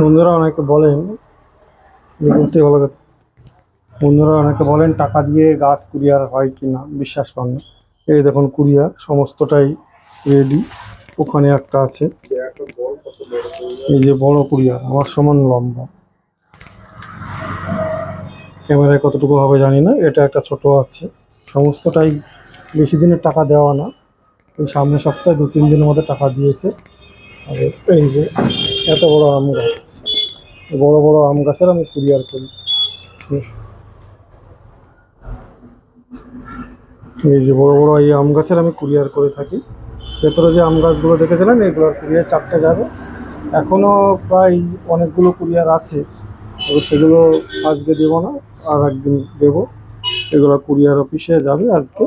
বন্ধুরা অনেকে বলেন দেখতে ভালো বন্ধুরা অনেকে বলেন, টাকা দিয়ে গাছ কুরিয়ার হয় কি না? বিশ্বাস পান না। এই দেখুন, কুরিয়ার সমস্তটাই রেডি ওখানে একটা আছে। এই যে বড় কুরিয়ার, আমার সমান লম্বা। ক্যামেরায় কতটুকু হবে জানি না, এটা একটা ছোট আছে। সমস্তটাই বেশি দিনের টাকা দেওয়া না। এই সামনের সপ্তাহে দু তিন দিনের মধ্যে টাকা দিয়েছে। আর এই যে এত বড় আম গাছ বড় বড় আম গাছের আমি কুরিয়ার করি। এই যে বড় বড় এই আম গাছের আমি কুরিয়ার করে থাকি। ভেতরে যে আম গাছগুলো দেখেছিলেন, এগুলোর কুরিয়ার চারটে যাবে। এখনও প্রায় অনেকগুলো কুরিয়ার আছে, তবে সেগুলো আজকে দেবো না, আর একদিন দেবো। এগুলো কুরিয়ার অফিসে যাবে আজকে।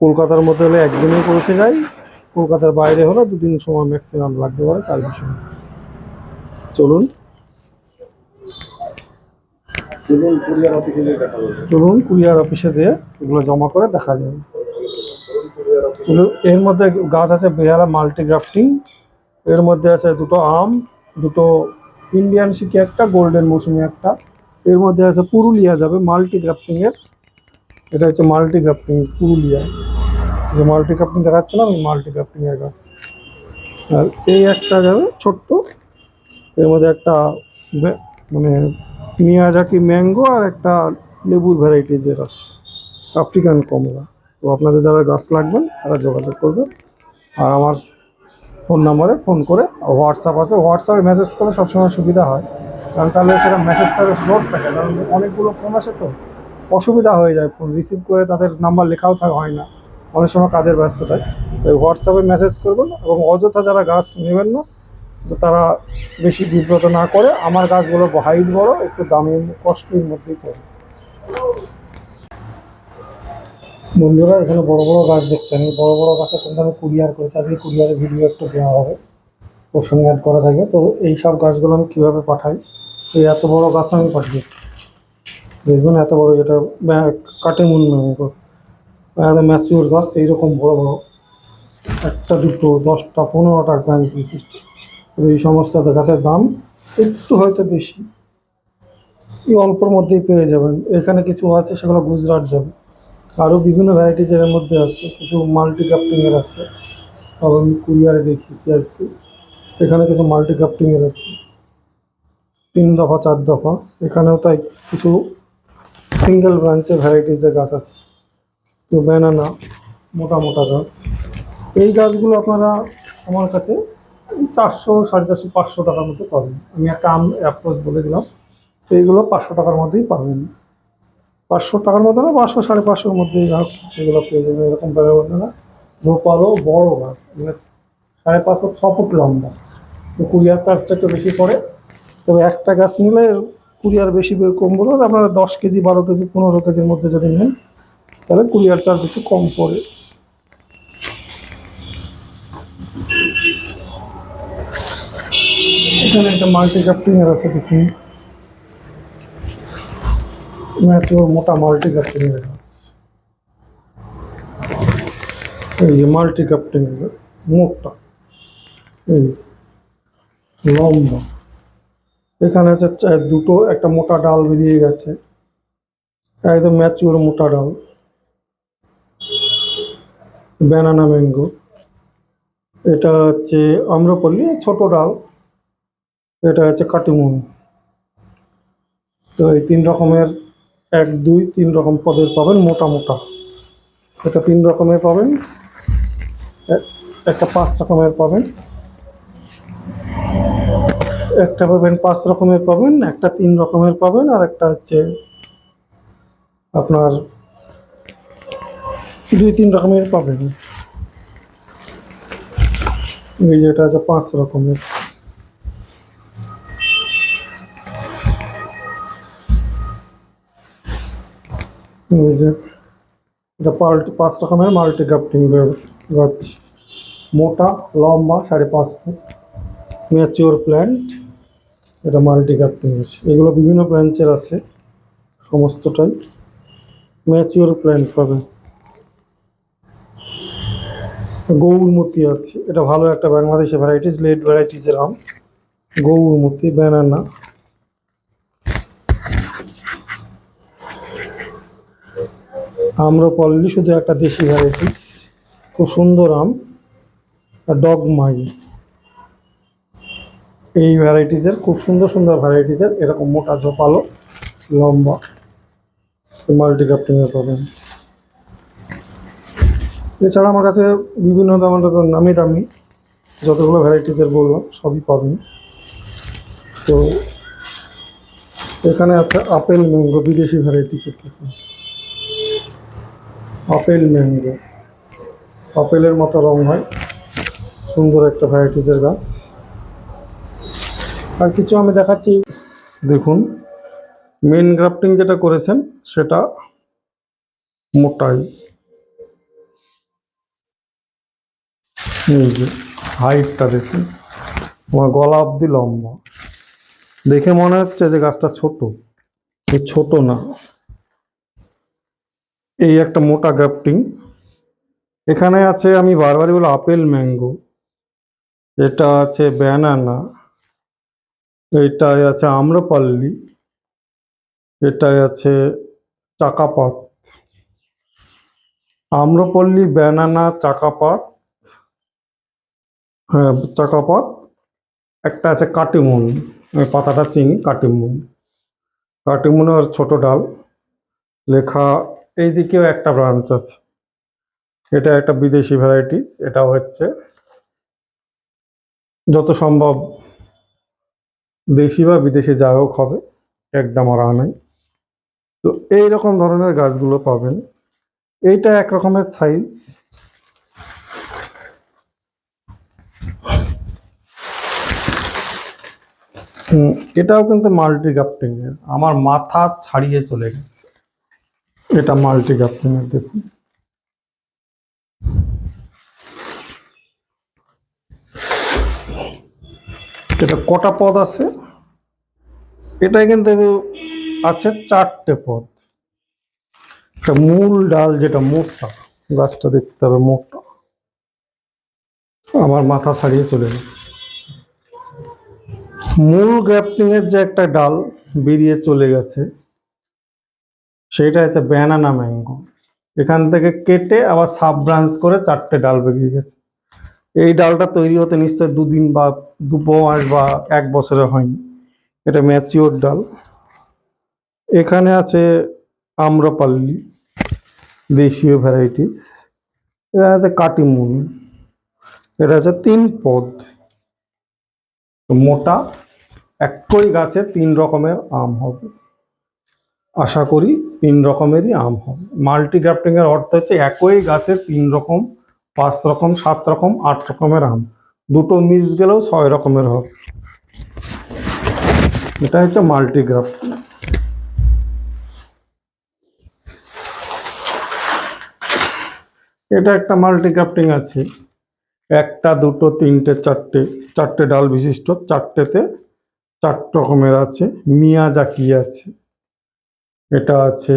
কলকাতার মধ্যে হলে একদিনেই পৌঁছে যায় কলকাতার বাইরে হলে দুদিন সময় ম্যাক্সিমাম লাগতে পারে তার বিষয়ে চলুন। চলুন কুরিয়ার অফিসে দিয়ে এগুলো জমা করে দেখা যাবে। এর মধ্যে গাছ আছে বেহারা মাল্টিগ্রাফটিং এর মধ্যে আছে দুটো আম দুটো ইন্ডিয়ান সিকি একটা গোল্ডেন মৌসুমি একটা। এর মধ্যে আছে পুরুলিয়া যাবে মাল্টি গ্রাফটিং এর। এটা হচ্ছে মাল্টিগ্রাফটিং পুরুলিয়া। যে মাল্টি গ্রাফটিং দেখাচ্ছে না ওই মাল্টি এর গাছ আর এই একটা যাবে ছোট্ট, এর মধ্যে একটা মানে মিয়াজাকি ম্যাঙ্গো আর একটা লেবুর ভ্যারাইটিজের আছে আফ্রিকান কমলা। তো আপনাদের যারা গাছ লাগবেন তারা যোগাযোগ করবেন আর আমার ফোন নাম্বারে ফোন করে হোয়াটসঅ্যাপ আছে। হোয়াটসঅ্যাপে মেসেজ করলে সবসময় সুবিধা হয়। কারণ তাহলে সেটা মেসেজ তাহলে লোড থাকে। কারণ অনেকগুলো ফোন আসে তো, অসুবিধা হয়ে যায় ফোন রিসিভ করে তাদের নাম্বার লেখাও থাকা হয় না। অনেক সময় কাজের ব্যস্ততায়। তো হোয়াটসঅ্যাপে মেসেজ করবেন এবং অযথা যারা গাছ নেবেন না, তারা বেশি বিব্রত না করে আমার গাছগুলো হাইট বড়, একটু দামি কস্টলির মধ্যেই পড়ে বন্ধুরা, এখানে বড় বড় গাছ দেখছেন। এই বড় বড় গাছের কিন্তু আমি কুরিয়ার করেছি। আজকে কুরিয়ারের ভিডিও একটু দেওয়া হবে। ওর সঙ্গে অ্যাড করা থাকে। তো এই সব গাছগুলো আমি কীভাবে পাঠাই? এই এত বড় গাছ আমি পাঠিয়েছি। দেখবেন এত বড় এটা কাটিমুন ম্যাঙ্গো একদম ম্যাচিওর গাছ এইরকম বড় বড় একটা, দুটো, দশটা, পনেরোটা গ্রাম বিশিষ্ট এই সমস্ত গাছের দাম একটু হয়তো বেশি। এই অল্পর মধ্যেই পেয়ে যাবেন। এখানে কিছু আছে, সেগুলো গুজরাট যাবে। আরও বিভিন্ন ভ্যারাইটিজের মধ্যে আছে। কিছু মাল্টি ক্রাফটিংয়ের আছে। আমি কুরিয়ারে দেখিয়েছি আজকে। এখানে কিছু মাল্টি ক্রাফটিংয়ের আছে। তিন দফা, চার দফা। এখানেও তাই কিছু সিঙ্গেল ব্রাঞ্চের ভ্যারাইটিজের গাছ আছে। তো ব্যানানা মোটা মোটা গাছ। এই গাছগুলো আপনারা আমার কাছে চারশো সাড়ে চারশো, পাঁচশো টাকার মধ্যে পাবেন। আমি একটা আম অ্যাপ্রোচ বলে দিলাম এইগুলো পাঁচশো টাকার মধ্যেই পাবেন। পাঁচশো টাকার মধ্যে না, পাঁচশো সাড়ে পাঁচশোর মধ্যেই হোক, এগুলো পেয়ে যাবেন। এরকম ব্যাপার মধ্যে না রোপারও বড় গাছ মানে সাড়ে পাঁচ ফুট, ছ ফুট লম্বা। তো কুরিয়ার চার্জটা একটু বেশি পড়ে। তবে একটা গাছ নিলে কুরিয়ার বেশি কম বলব আপনারা দশ কেজি, বারো কেজি, পনেরো কেজির মধ্যে যদি নেন তাহলে কুরিয়ার চার্জ একটু কম পড়ে। এখানে একটা মাল্টি ক্রাফটিংয়ের আছে দেখুন মোটা মাল্টি ক্রাফটিংয়ের এই যে মাল্টি ক্রাফটিংয়ের মোটা এই লম্বা। এখানে আছে, দুটো, একটা মোটা ডাল বেরিয়ে গেছে। একদম ম্যাচিওর মোটা ডাল। Banana mango. এটা হচ্ছে আম্রপল্লী, ছোট ডাল। এটা হচ্ছে কাটিমুন। তো এই তিন রকমের এক, দুই, তিন রকম পদের পাবেন, মোটা মোটা। এটা তিন রকমের পাবেন, একটা পাঁচ রকমের পাবেন। একটা পাবেন, পাঁচ রকমের পাবেন, একটা তিন রকমের পাবেন, আর একটা হচ্ছে আপনার দুই, তিন রকমের পাবেন। এই যে এটা আছে পাঁচ রকমের। এই যে এটা পাল্টি, পাঁচ রকমের মাল্টি গ্রাফটিং গাছ মোটা, লম্বা, সাড়ে পাঁচ ফুট। ম্যাচিওর প্ল্যান্ট, এটা মাল্টি গ্রাফটিং এগুলো বিভিন্ন ব্রাঞ্চের আছে, সমস্তটাই। ম্যাচিওর প্ল্যান্ট পাবেন। গৌরমতি আছে। এটা ভালো একটা বাংলাদেশি ভ্যারাইটিস লেট ভ্যারাইটিসের আম। গৌরমতি ব্যানানা আম্রপল্লী শুধু একটা দেশি ভ্যারাইটিস খুব সুন্দর আম। ডগমাই এই ভ্যারাইটিসের খুব সুন্দর সুন্দর ভ্যারাইটিসের এরকম মোটা, ঝোপালো, লম্বা। মাল্টি ক্রাফটিংয়ে পাবেন এছাড়া আমার কাছে বিভিন্ন দামের নামি দামি যতগুলো ভ্যারাইটিসের বললাম, সবই পাবেন। তো এখানে আছে আপেল ম্যাঙ্গো, বিদেশি ভ্যারাইটিসের আপেল ম্যাঙ্গো। আপেলের মতো রং হয়। সুন্দর একটা ভ্যারাইটিসের গাছ। আর কিছু আমি দেখাচ্ছি। দেখুন মেন গ্রাফটিং যেটা করেছেন, সেটা মোটাই। হাইটটা দেখুন। আমার গলা অব্দি লম্বা। দেখে মনে হচ্ছে যে গাছটা ছোট। এই ছোট না। এই একটা মোটা গ্রাফটিং। এখানে আছে আমি বারবারই বলে আপেল ম্যাঙ্গো। এটা আছে ব্যানানা। এইটায় আছে আম্রপল্লী। এটায় আছে চাকাপাত। আম্রপল্লী, ব্যানানা, চাকাপাত। চাকাপাত একটা আছে কাটিমুন পাতাটা চিনি, কাটিমুন। কাটিমুনের ছোট ডাল। লেখা এই দিকেও একটা ব্রাঞ্চ আছে। এটা একটা বিদেশি ভ্যারাইটিস এটা হচ্ছে যত সম্ভব দেশি বা বিদেশি যা হোক হবে একদম আর নাই। তো এই রকম ধরনের গাছগুলো পাবেন। এইটা এক রকমের সাইজ এটাও কিন্তু মাল্টি গ্রাফটিং এর। আমার মাথা ছাড়িয়ে চলে গেছে। এটা মাল্টি গ্রাফটিং এর, দেখুন। এটা কটা পদ আছে? এটাই কিন্তু আছে চারটে পদ। একটা মূল ডাল যেটা মোটা, গাছটা দেখতে হবে মোটা। আমার মাথা ছাড়িয়ে চলে গেছে। মূল গ্রাফটিং এর যে একটা ডাল বেরিয়ে চলে গেছে সেটা হচ্ছে ব্যানানা ম্যাঙ্গো এখান থেকে কেটে আবার সাব ব্রাঞ্চ করে চারটে ডাল বেরিয়ে গেছে। এই ডালটা তৈরি হতে নিশ্চয় দুদিন বা দু মাস বা এক বছরে হয়নি। এটা ম্যাচিওর ডাল। এখানে আছে আম্রপাল্লি, দেশীয় ভ্যারাইটিস এটা আছে কাটিমুন। এটা আছে তিন পদ। মোটা একই গাছে তিন রকমের আম হবে। আশা করি তিন রকমেরই আম হবে। মাল্টি গ্রাফটিং এর অর্থ হচ্ছে একই গাছে তিন রকম, পাঁচ রকম, সাত রকম, আট রকমের আম। দুটো মিস গেলেও ছয় রকমের হবে। এটা হচ্ছে মাল্টি গ্রাফটিং এটা একটা মাল্টি গ্রাফটিং আছে। একটা, দুটো, তিনটে, চারটে চারটে ডাল বিশিষ্ট, চারটেতে চার রকমের আছে। মিয়া জাকি আছে? এটা আছে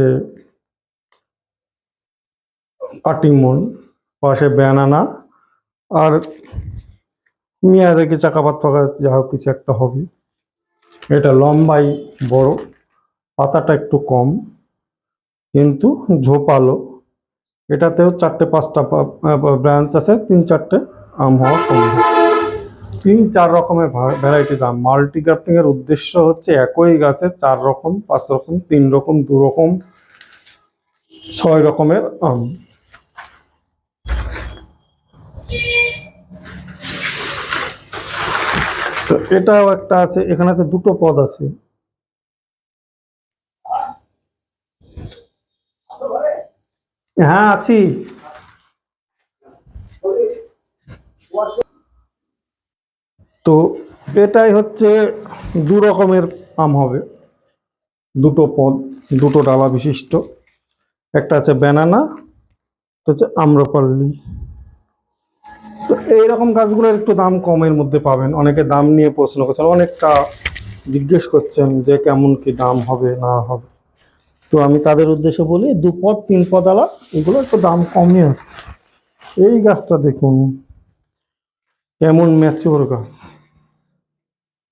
কাটিমন পাশে ব্যানানা আর মিয়া জাকি চাকাপাত পাকা যা হোক কিছু একটা হবে। এটা লম্বাই, বড়, পাতাটা একটু কম, কিন্তু ঝোপালো। এটাতেও চারটে, পাঁচটা ব্রাঞ্চ আছে, তিন চারটে আম হওয়া সম্ভব। তিন চার রকমের ভ্যারাইটিস আম মাল্টি গ্রাফটিং এর উদ্দেশ্য হচ্ছে একই গাছে চার রকম, পাঁচ রকম, তিন রকম, দু রকম, ছয় রকমের আম। তো এটাও একটা আছে, এখানে তো দুটো পদ আছে। হ্যাঁ আছি। তো এটাই হচ্ছে দু রকমের আম হবে। দুটো পদ, দুটো ডালা বিশিষ্ট। একটা আছে ব্যানানা হচ্ছে আম্রপল্লী তো এইরকম গাছগুলোর একটু দাম কমের মধ্যে পাবেন। অনেকে দাম নিয়ে প্রশ্ন করছেন, অনেকটা জিজ্ঞেস করছেন যে কেমন কি দাম হবে, না হবে। তো আমি তাদের উদ্দেশ্যে বলি, দু পদ, তিন পদ আলা এগুলো একটু দাম কমই আছে। এই গাছটা দেখুন, কেমন ম্যাচিওর গাছ।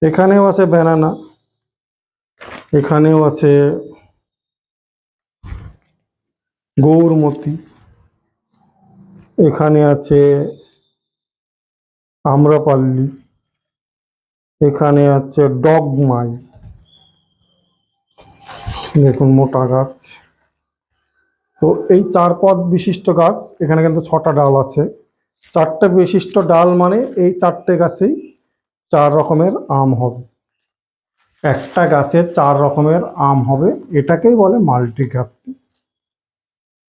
এখানেও আছে ব্যানানা এখানেও আছে গৌরমতি, এখানে আছে আম্রপাল্লি, এখানে আছে ডগমাই। দেখুন মোটা গাছ। তো এই চার পদ বিশিষ্ট গাছ, এখানে কিন্তু ছটা ডাল আছে। চারটে বিশিষ্ট ডাল মানে এই চারটে গাছেই চার রকমের আম হবে। একটা গাছে চার রকমের আম হবে, এটাকেই বলে মাল্টি গ্রাফটিং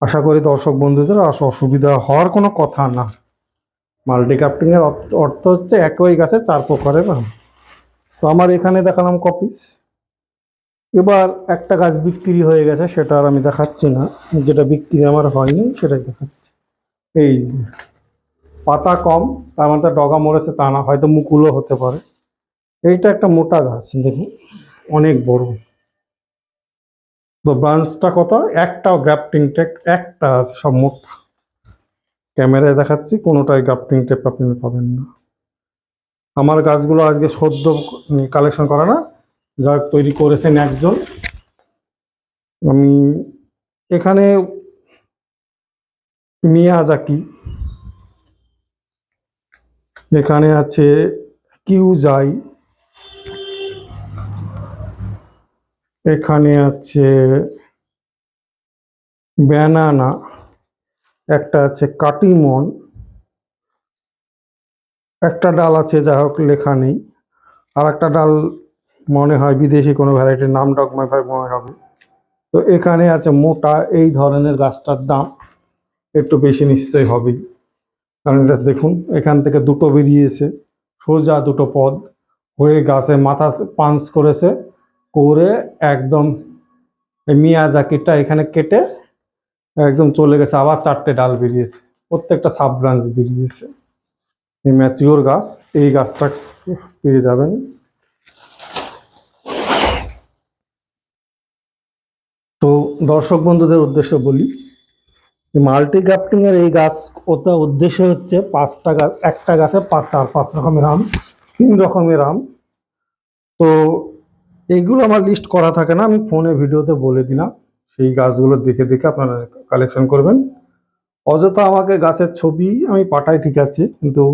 আশা করি দর্শক বন্ধুদের অসুবিধা হওয়ার কোনো কথা না। মাল্টি অর্থ- অর্থ হচ্ছে একই গাছে চার প্রকারের আম। তো আমার এখানে দেখালাম কপিস এবার একটা গাছ বিক্রি হয়ে গেছে, সেটা আর আমি দেখাচ্ছি না। যেটা বিক্রি আমার হয়নি, সেটাই দেখাচ্ছি। এই যে। পাতা কম, তার মধ্যে ডগা মরেছে তা না, হয়তো মুকুলও হতে পারে। এইটা একটা মোটা গাছ, দেখুন, অনেক বড়। তো ব্রাঞ্চটা কত? একটাও গ্রাফটিং টেপ একটা আছে, সব মোটা। ক্যামেরায় দেখাচ্ছি, কোনোটাই গ্রাফটিং টেপ আপনি পাবেন না। আমার গাছগুলো আজকে সদ্য কালেকশন করা না যা তৈরি করেছেন একজন। আমি এখানে মিয়াজাকি এখানে আছে কিউজাই এখানে আছে ব্যানানা, একটা আছে কাটিমন, একটা ডাল আছে যা হোক, লেখা নেই। আর একটা ডাল মনে হয় বিদেশি, কোনো ভ্যারাইটির নাম ডগমাই ভাই মনে হবে। তো এখানে আছে মোটা, এই ধরনের গাছটার দাম একটু বেশি নিশ্চয়ই হবেই। কারণ এটা দেখুন, এখান থেকে দুটো বেরিয়েছে, সোজা দুটো পদ হয়ে গাছে, মাথা পাঞ্চ করেছে, করে একদম মিয়াজাকিটা এখানে কেটে একদম চলে গেছে, আবার চারটে ডাল বেরিয়েছে, প্রত্যেকটা সাব ব্রাঞ্চ বেরিয়েছে। এই ম্যাচিওর গাছ, এই গাছটা পেয়ে যাবেন। তো দর্শক বন্ধুদের উদ্দেশ্যে বলি মাল্টি গ্রাফটিং এর এই গাছ ওটা উদ্দেশ্য হচ্ছে পাঁচটা গাছ একটা গাছে পাঁচ চার, পাঁচ রকমের আম, তিন রকমের আম। তো এইগুলো আমার লিস্ট করা থাকে না, আমি ফোনে ভিডিওতে বলে দিলাম। সেই গাছগুলো দেখে দেখে আপনারা কালেকশন করবেন। অযথা আমাকে গাছের ছবি আমি পাঠাই, ঠিক আছে? কিন্তু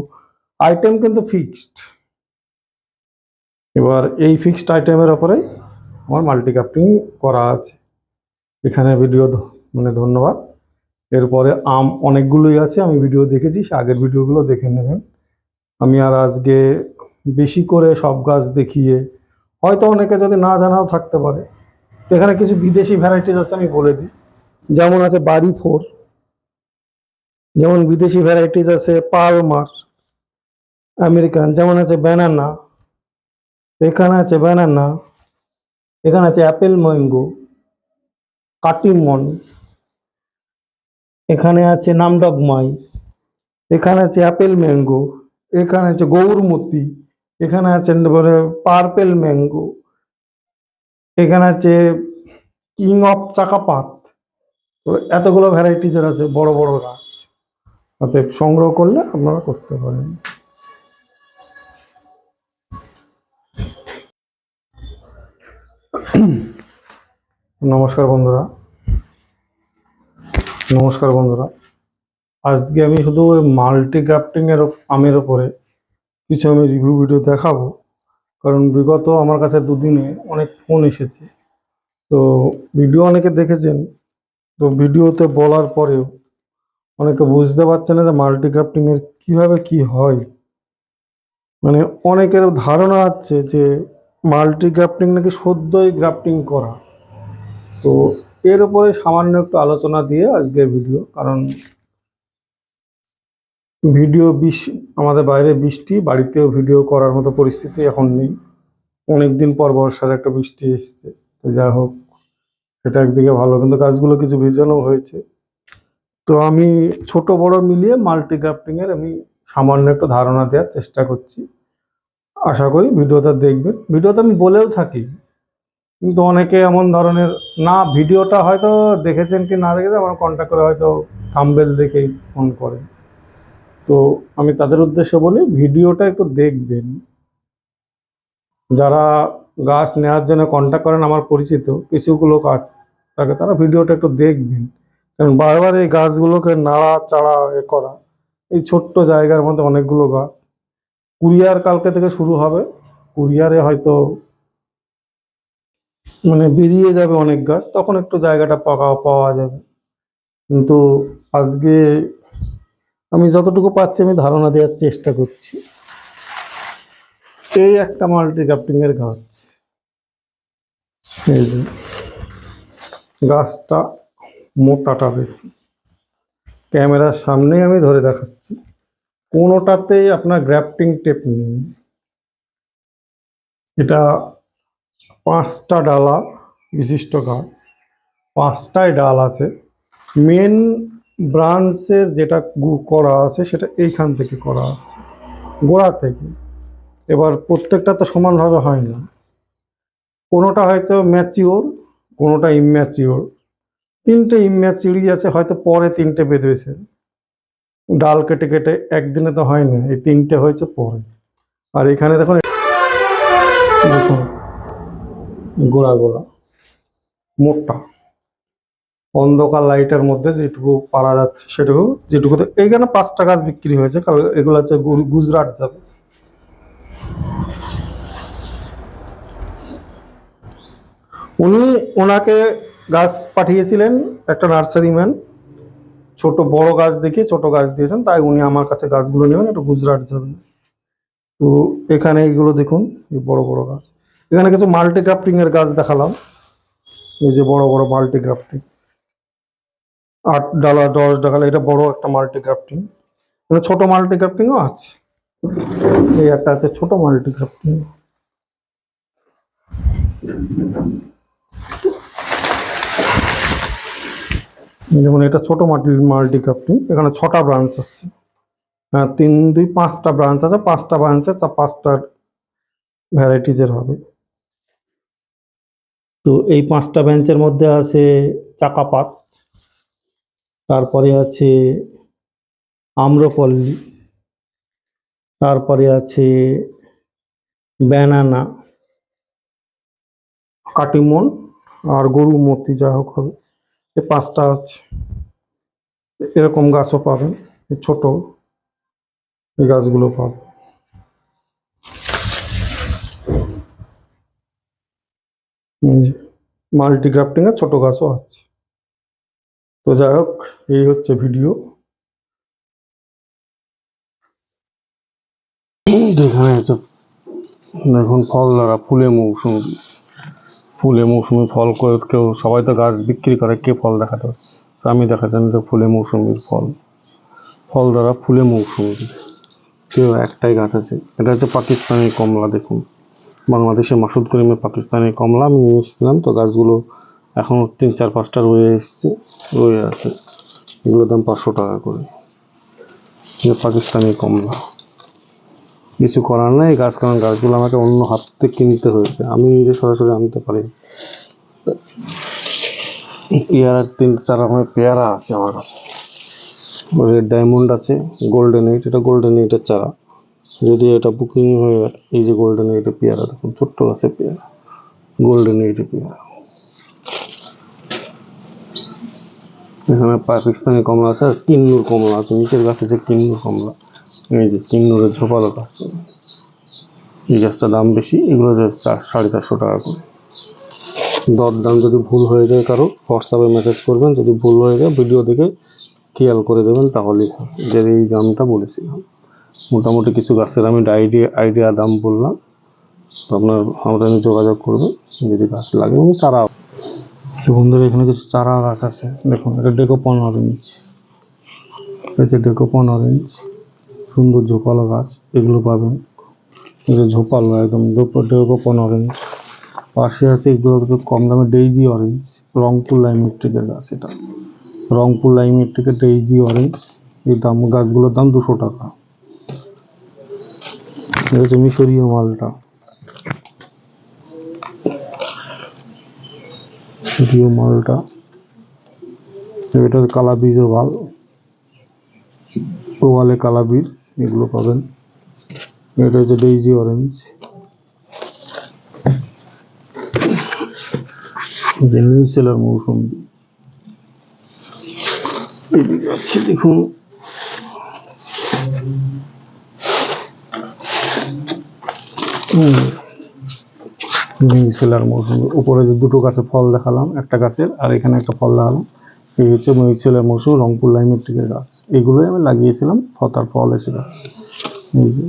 আইটেম কিন্তু ফিক্সড এবার এই ফিক্সড আইটেমের ওপরেই আমার মাল্টি ক্রাফটিং করা আছে। এখানে ভিডিও মানে ধন্যবাদ। এরপরে আম অনেকগুলোই আছে, আমি ভিডিও দেখেছি আগের ভিডিওগুলো দেখে নেবেন। আমি আর আজকে বেশি করে সব গাছ দেখিয়ে, হয়তো অনেকে যদি না জানাও থাকতে পারে। এখানে কিছু বিদেশি ভ্যারাইটিস আছে, আমি বলে দিই। যেমন আছে বাড়ি ফোর, যেমন বিদেশি ভ্যারাইটিস আছে পালমার, আমেরিকান, যেমন আছে ব্যানানা এখানে আছে ব্যানানা এখানে আছে অ্যাপেল ম্যাঙ্গো কাটিমন এখানে আছে নামডগমাই এখানে আছে অ্যাপেল ম্যাঙ্গো, এখানে আছে গৌরমতি, এখানে আছে পার্পেল ম্যাঙ্গো, এখানে আছে কিং অফ চাকাপাত। তো এতগুলো ভ্যারাইটিজের আছে বড় বড় গাছ। অতএব সংগ্রহ করলে আপনারা করতে পারেন। নমস্কার বন্ধুরা। নমস্কার বন্ধুরা। আজকে আমি শুধু ওই মাল্টি গ্রাফটিং এর ওপ- আমের ওপরে কিছু আমি রিভিউ ভিডিও দেখাবো। কারণ বিগত আমার কাছে দুদিনে অনেক ফোন এসেছে। তো ভিডিও অনেকে দেখেছেন, তো ভিডিওতে বলার পরেও অনেকে বুঝতে পারছে না যে মাল্টি গ্রাফটিং এর কীভাবে কি হয়। মানে অনেকের ধারণা আছে যে মাল্টি গ্রাফটিং নাকি সদ্যই গ্রাফটিং করা। তো এর উপরে সামান্য একটু আলোচনা দিয়ে আজকের ভিডিও কারণ ভিডিও বিশ, আমাদের বাইরে বৃষ্টি, বাড়িতেও ভিডিও করার মতো পরিস্থিতি এখন নেই। অনেক দিন পর বর্ষার একটা বৃষ্টি এসছে, তো যাই হোক, সেটা একদিকে ভালো, কিন্তু গাছগুলো কিছু ভিজানো হয়েছে। তো আমি ছোট বড় মিলিয়ে মাল্টি গ্রাফটিং এর আমি সামান্য একটু ধারণা দেওয়ার চেষ্টা করছি। আশা করি ভিডিওটা দেখবেন। ভিডিওতে আমি বলেও থাকি কিন্তু অনেকে এমন ধরনের, না, ভিডিওটা হয়তো দেখেছেন কি না দেখেছেন, আমার কন্ট্যাক্ট করে হয়তো থাম্বেল দেখেই ফোন করেন। তো আমি তাদের উদ্দেশ্যে বলি, ভিডিওটা একটু দেখবেন। যারা গাছ নেওয়ার জন্য কন্ট্যাক্ট করেন, আমার পরিচিত কিছুগুলো গাছ থাকে তারা ভিডিওটা একটু দেখবেন। কারণ বারবার এই গাছগুলোকে নাড়া, চাড়া এ করা, এই ছোট্ট জায়গার মধ্যে অনেকগুলো গাছ। কুরিয়ার কালকে থেকে শুরু হবে, কুরিয়ারে হয়তো মানে বেরিয়ে যাবে অনেক গাছ, তখন একটু জায়গাটা পাকা পাওয়া যাবে। কিন্তু আজকে আমি যতটুকু পাচ্ছি, আমি ধারণা দেওয়ার চেষ্টা করছি। এই একটা মাল্টি গাছ। এই যে, গাছটা মোটাটা দেখুন। ক্যামেরার সামনেই আমি ধরে দেখাচ্ছি। কোনোটাতেই আপনার গ্রাফটিং টেপ নেই। এটা পাঁচটা ডালা, বিশিষ্ট গাছ। পাঁচটায় ডাল আছে। মেন ব্রাঞ্চের যেটা করা আছে, সেটা এইখান থেকে করা আছে। গোড়া থেকে। এবার প্রত্যেকটা তো সমানভাবে হয় না। কোনোটা হয়তো ম্যাচিওর কোনোটা ইম্যাচিওর তিনটে ইম্যাচিউরি আছে, হয়তো পরে তিনটে বেঁধেছে ডাল কেটে কেটে একদিনে তো হয় না, এই তিনটে হয়েছে পরে। আর এখানে দেখুন দেখুন। গোড়া গোড়া মোটা অন্ধকার লাইটের মধ্যে যেটুকু পারা যাচ্ছে সেটুকু, যেটুকু এইখানে পাঁচটা গাছ বিক্রি হয়েছে, কারণ এগুলো হচ্ছে গুজরাট যাবে উনি ওনাকে গাছ পাঠিয়েছিলেন, একটা নার্সারি ম্যান। ছোট বড় গাছ দেখিয়ে ছোট গাছ দিয়েছেন, তাই উনি আমার কাছে গাছগুলো নেবেন একটু গুজরাট যাবেন তো এখানে এইগুলো দেখুন বড় বড় গাছ। এখানে কিছু মাল্টি এর গাছ দেখালাম। এই যে বড় বড় মাল্টি গ্রাফটিং আট ডালা, দশ ডালা, এটা বড় একটা মাল্টি গ্রাফটিং মানে ছোট মাল্টি গ্রাফটিংও আছে। এই একটা আছে ছোট মাল্টি গ্রাফটিং যেমন এটা ছোট মাল্টি মাল্টি গ্রাফটিং এখানে ছটা ব্রাঞ্চ আছে। হ্যাঁ তিন, দুই, পাঁচটা ব্রাঞ্চ আছে। পাঁচটা ব্রাঞ্চ আছে পাঁচটা ভ্যারাইটিজের হবে। তো এই পাঁচটা বেঞ্চের মধ্যে আছে চাকাপাত, তারপরে আছে আম্রপল্লী, তারপরে আছে ব্যানানা, কাটিমন আর গরু মতি যা হোক হবে। এই পাঁচটা আছে। এরকম গাছও পাবেন ছোট, এই গাছগুলো পাবেন। মাল্টি গ্রাফটিং এর ছোট গাছও আছে। তো যাই হোক, এই হচ্ছে ভিডিও। হচ্ছে দেখুন, ফল দ্বারা ফুলে মৌসুমি ফুলে মৌসুমি ফল করে কেউ, সবাই তো গাছ বিক্রি করে, কে ফল দেখাতে আমি দেখাচ্ছি তো ফুলে মৌসুমির ফল। ফল দ্বারা ফুলে মৌসুমি। কেউ একটাই গাছ আছে, এটা হচ্ছে পাকিস্তানি কমলা, দেখুন। বাংলাদেশে মাসুদ করিমের পাকিস্তানি কমলা আমি নিয়ে এসেছিলাম। তো গাছগুলো এখন তিন চার পাঁচটা রয়ে এসছে। রয়ে আছে। এগুলোর দাম পাঁচশো টাকা করে। পাকিস্তানি কমলা। কিছু করার নাই, গাছ কারণ গাছগুলো আমাকে অন্য হাত থেকে কিনতে হয়েছে। আমি নিজে সরাসরি আনতে পারি। পেয়ারার তিন চার রকমের পেয়ারা আছে আমার কাছে। রেড ডায়মন্ড আছে, গোল্ডেন এইট, এটা গোল্ডেন এইটের চারা। যদি এটা বুকিং হয়ে এই যে গোল্ডেন এইটের পেয়ারা, দেখুন, ছোট্ট গাছের পেয়ারা গোল্ডেন এইটে পেয়ারা। এখানে পাকিস্তানি কমলা আছে, আর কিন্নুর কমলা আছে, নিচের গাছে যে কিন্নুর কমলা, এই যে কিন্নুরের ঝোপালো গাছ এই গাছটার দাম বেশি, এগুলো সাড়ে চারশো টাকা করে। দর দাম যদি ভুল হয়ে যায় কারও হোয়াটসঅ্যাপে মেসেজ করবেন, যদি ভুল হয়ে যায় ভিডিও দেখে খেয়াল করে দেবেন তাহলেই যে এই দামটা বলেছিলাম। মোটামুটি কিছু গাছের আমি আইডিয়া আইডিয়া দাম বললাম। তো আপনার, আমাদের যোগাযোগ করবে যদি গাছ লাগে এবং চারা বন্ধুরা, এখানে কিছু চারা গাছ আছে। দেখুন, এটা ডেকোপন অরেঞ্জ এটা ডেকোপন অরেঞ্জ সুন্দর ঝোপালো গাছ, এগুলো পাবেন। এটা ঝোপালো, একদম ডেকোপন অরেঞ্জ পাশে আছে এগুলো একটু কম দামে ডেইজি অরেঞ্জ রংপুর লাইমেট্রিকের গাছ এটা। রংপুর লাইমেট্রিকের ডেইজি অরেঞ্জ এই দাম, গাছগুলোর দাম দুশো টাকা। এটা হচ্ছে মিশরীয় মালটা। মিশরীয় মালটা। এটা কালা বীজও ভালো ওভালে কালা বীজ, এগুলো পাবেন। এটা হচ্ছে ডেইজি অরেঞ্জ। নিউ সেলার মৌসুম। আছে, দেখুন। নিউ সেলার মৌসুমি। উপরে যে দুটো গাছে ফল দেখালাম, একটা গাছের আর এখানে একটা ফল দেখালাম। এই হচ্ছে মহিষেলের মৌসুম, রংপুর লাইমেট্রিকের গাছ। এগুলোই আমি লাগিয়েছিলাম ফতার ফল এসে এই যে,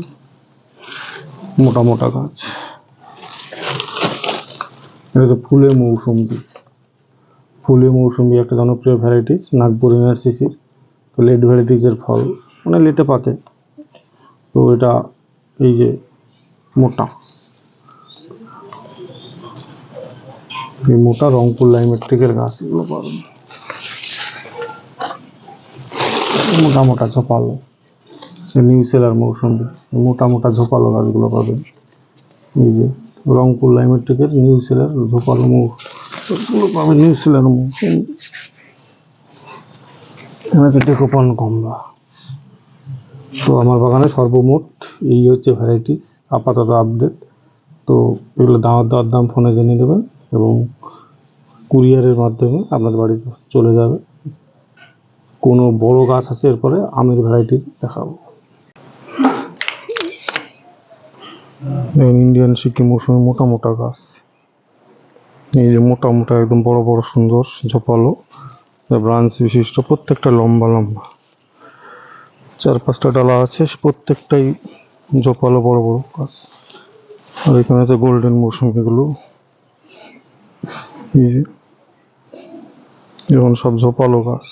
মোটা মোটা গাছ। এটা তো ফুলের মৌসুমি ফুলের মৌসুমি একটা জনপ্রিয় ভ্যারাইটিস নাগপুর ইউনিভার্সিটির তো লেট ভ্যারাইটিসের ফল। মানে লেটে পাকে। তো এটা, এই যে মোটা। এই মোটা রংপুর লাইমেট্রিকের গাছ। এগুলো পাবেন মোটা মোটা ঝোপালো। নিউ সেলার মৌসুমি মোটা মোটা ঝোপালো গাছগুলো পাবেন এই যে রংপুর লাইমেট্রিকের নিউ সেলার ঝোপালো মৌ এগুলো পাবেন নিউ সেলার মৌসুমি। এখানে ডেকোপান কমলা। তো আমার বাগানে সর্বমোট এই হচ্ছে ভ্যারাইটিস আপাতত আপডেট তো এগুলো দাওয়ার দাওয়ার দাম ফোনে জেনে নেবেন এবং কুরিয়ারের মাধ্যমে আপনাদের বাড়িতে চলে যাবে। কোনো বড় গাছ আছে এরপরে আমের ভ্যারাইটি দেখাবো। ইন্ডিয়ান সিকিম মৌসুমি মোটা মোটা গাছ। এই যে মোটা মোটা, একদম বড় বড়, সুন্দর, ঝোপালো। ব্রাঞ্চ বিশিষ্ট, প্রত্যেকটা লম্বা লম্বা। চার পাঁচটা ডালা আছে, প্রত্যেকটাই ঝোপালো বড় বড় গাছ আর এখানে আছে গোল্ডেন মৌসুমিগুলো এখন সব ঝোপালো গাছ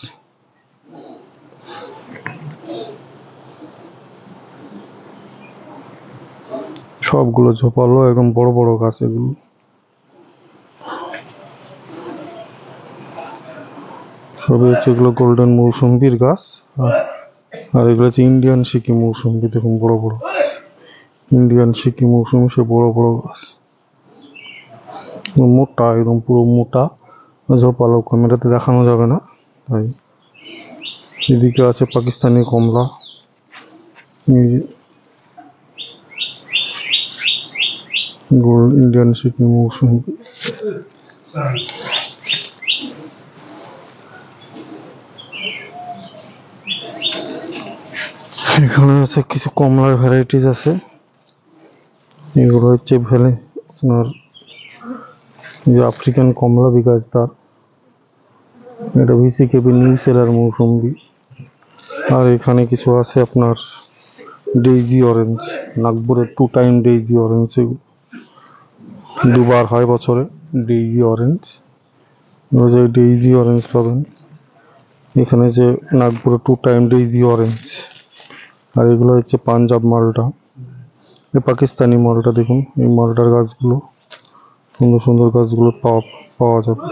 সবগুলো ঝোপালো একদম বড় বড় গাছ এগুলো। সবই হচ্ছে এগুলো গোল্ডেন মৌসুম্বির গাছ। আর এগুলো হচ্ছে ইন্ডিয়ান সিকিম মৌসুম্বি দেখুন বড় বড়। ইন্ডিয়ান সিকিম মৌসুমি সে বড় বড় গাছ। মোটা, একদম পুরো মোটা। ঝোপালো ক্যামেরাতে দেখানো যাবে না, তাই। এদিকে আছে পাকিস্তানি কমলা। গোল্ড ইন্ডিয়ান সিকিম মৌসুমি। এখানে আছে কিছু কমলার ভ্যারাইটিস আছে। এগুলো হচ্ছে ভেলে আপনার যে আফ্রিকান কমলা বিকাশ তার। এটা ভিসি কেবি নিউ সেলার মৌসুম্বি আর এখানে কিছু আছে আপনার ডেইজি অরেঞ্জ নাগপুরের টু টাইম ডেইজি অরেঞ্জ দুবার হয় বছরে ডেইজি অরেঞ্জ যে ডেইজি অরেঞ্জ পাবেন, এখানে যে নাগপুরে টু টাইম ডেইজি অরেঞ্জ আর এগুলো হচ্ছে পাঞ্জাব মালটা। পাকিস্তানি মলটা দেখুন, এই মালটার গাছগুলো, সুন্দর সুন্দর গাছগুলো পাওয়া পাওয়া যাবে।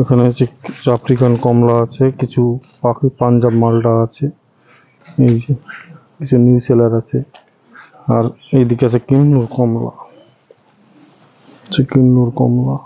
এখানে হচ্ছে কিছু আফ্রিকান কমলা আছে, কিছু পাখি, পাঞ্জাব মালটা আছে, এই যে কিছু নিউ সেলার আছে, আর এইদিকে আছে কিন্নুর কমলা। কিন্নুর কমলা।